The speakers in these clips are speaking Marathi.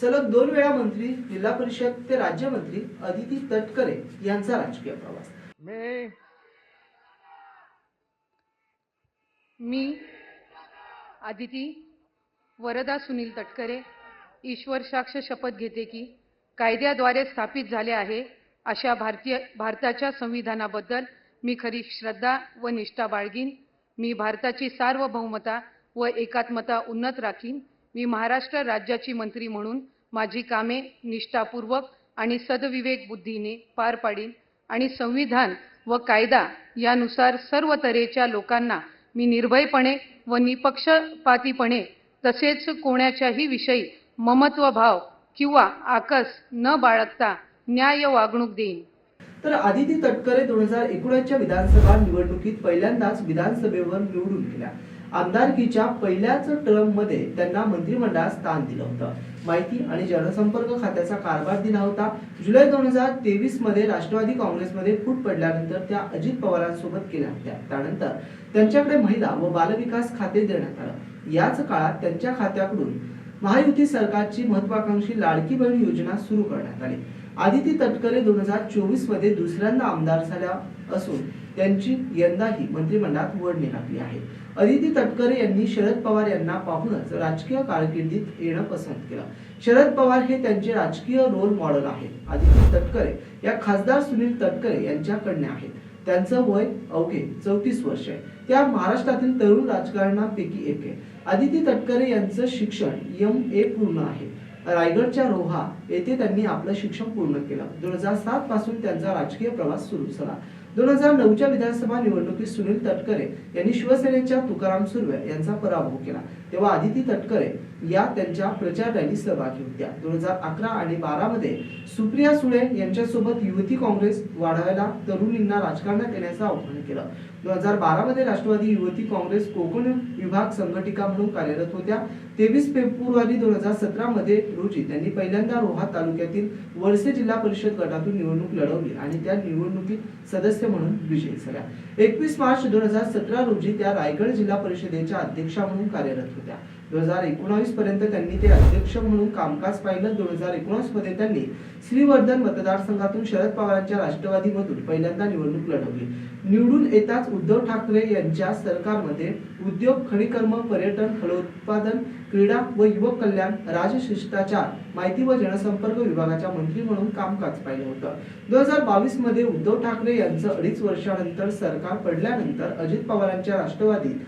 सलग दोन वेळा मंत्री जिल्हा परिषद ते राज्यमंत्री अदिती तटकरे यांचा राजकीय प्रवास. मी मी आदिती वरदा सुनील तटकरे ईश्वर साक्ष शपथ घेते की कायद्याद्वारे स्थापित झाले आहे अशा भारतीय भारताच्या संविधानाबद्दल मी खरी श्रद्धा व निष्ठा बाळगीन. मी भारताची सार्वभौमता व एकात्मता उन्नत राखीन. मी महाराष्ट्र राज्याची मंत्री म्हणून माझी कामे निष्ठापूर्वक आणि सदविवेक बुद्धीने पार पाडीन आणि संविधान व कायदा यानुसार सर्व तऱ्हेच्या लोकांना मी निर्भयपणे व निपक्षपातीपणे तसेच कोणाच्याही विषयी ममत्व भाव किंवा आकस न बाळगता न्याय वागणूक देईन. तर आदिती तटकरे दोन हजार एकोणीसच्या विधानसभा निवडणुकीत पहिल्यांदाच विधानसभेवर निवडून गेल्या. आमदारकीच्या पहिल्याच टर्ममध्ये त्यांना मंत्रिमंडळात स्थान दिलं होतं. माहिती आणि जनसंपर्क खात्याचा कारभार दिला होता. जुलै दोन हजार तेवीसमध्ये राष्ट्रवादी काँग्रेसमध्ये फूट पडल्यानंतर त्या अजित पवारांसोबत केल्या होत्या. त्यानंतर त्यांच्याकडे महिला व बालविकास खाते देण्यात आलं. याच काळात त्यांच्या खात्याकडून महायुती सरकारची महत्वाकांक्षी लाडकी बहीण योजना सुरू करण्यात आली. आदिती तटकरे दोन हजार चोवीसमध्ये दुसऱ्यांदा आमदार झाल्या असून त्यांची यंदाही मंत्रिमंडळात वर्णी निघाली आहे. अदिती तटकरे यांनी शरद पवार यांना पाहूनच राजकीय कारकिर्दीत येणं पसंत केलं. शरद पवार हे त्यांचे राजकीय रोल मॉडेल आहेत. आदिती तटकरे या खासदार सुनील तटकरे यांच्या कन्या आहेत. त्यांचं वय अवघे चौतीस वर्ष आहे. त्या महाराष्ट्रातील तरुण राजकारणापैकी एक आहे. आदिती तटकरे यांचं शिक्षण यम ए पूर्ण आहे. रायगडच्या रोहा येथे त्यांनी आपलं शिक्षण पूर्ण केलं. दोन हजार सात पासून त्यांचा राजकीय प्रवास सुरू झाला. दोन हजार नऊच्या विधानसभा निवडणुकीत सुनील तटकरे यांनी शिवसेनेच्या तुकाराम सुर्वे यांचा पराभव केला. तेव्हा आदिती तटकरे या त्यांच्या प्रचार रॅली सहभागी होत्या. दोन हजार अकरा आणि बारा मध्ये सुप्रिया सुळे यांच्यासोबत युवती काँग्रेस वाढवायला तरुणींना राजकारणात येण्याचं आवाहन केलं. दोन हजार बारा मध्ये राष्ट्रवादी युवती काँग्रेस कोकण विभाग संघटिका म्हणून कार्यरत होत्या. तेवीस फेब्रुवारी दोन हजार सतरा मध्ये रोजी त्यांनी पहिल्यांदा रोहा तालुक्यातील वळसे जिल्हा परिषद गटातून निवडणूक लढवली आणि त्या निवडणुकीत सदस्य म्हणून विजयी झाल्या. एकवीस मार्च दोन हजार सतरा रोजी त्या रायगड जिल्हा परिषदेच्या अध्यक्षा म्हणून कार्यरत होत्या. दोन हजार एकोणावीस पर्यंत त्यांनी ते अध्यक्ष म्हणून कामकाज पाहिलं. दोन हजार एकोणावीसमध्ये त्यांनी श्रीवर्धन मतदारसंघातून शरद पवारांच्या राष्ट्रवादीमधून पहिल्यांदा निवडणूक लढवली. निवडून येताच उद्धव ठाकरे यांच्या सरकारमध्ये उद्योग खनिकर्म पर्यटन फलोत्पादन क्रीडा व युवक कल्याण राजशिष्टाचार माहिती व जनसंपर्क विभागाच्या मंत्री म्हणून कामकाज पाहिलं होतं. दोन हजार बावीसमध्ये उद्धव ठाकरे यांचं अडीच वर्षानंतर सरकार पडल्यानंतर अजित पवारांच्या राष्ट्रवादीत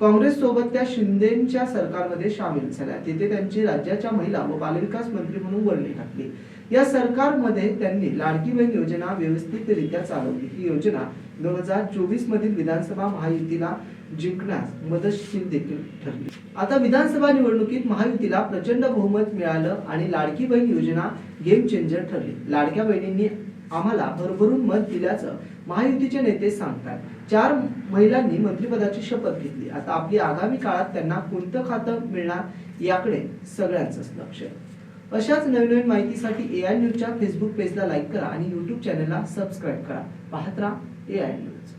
काँग्रेस सोबत त्या शिंदेच्या सरकारमध्ये सामील झाल्या. तिथे त्यांची राज्याच्या महिला व बालविकास मंत्री म्हणून वर्णी टाकली. या सरकारमध्ये त्यांनी लाडकी बहीण योजना व्यवस्थितरित्या चालवली. ही योजना दोन हजार चोवीस मधील विधानसभा महायुतीला जिंकण्यास मदतशील देखील ठरली. आता विधानसभा निवडणुकीत महायुतीला प्रचंड बहुमत मिळालं आणि लाडकी बहीण योजना गेम चेंजर ठरली. लाडक्या बहिणींनी आम्हाला भरभरून मत दिल्याचं महायुतीचे नेते सांगतात. चार महिलांनी मंत्रिपदाची शपथ घेतली. आता आपली आगामी काळात त्यांना कोणतं खातं मिळणार याकडे सगळ्यांचंच लक्ष आहे. अशाच नवीन नवीन माहितीसाठी ए आय न्यूजच्या फेसबुक पेजला लाईक करा आणि युट्यूब चॅनलला सबस्क्राईब करा. पाहत राहा ए आय न्यूज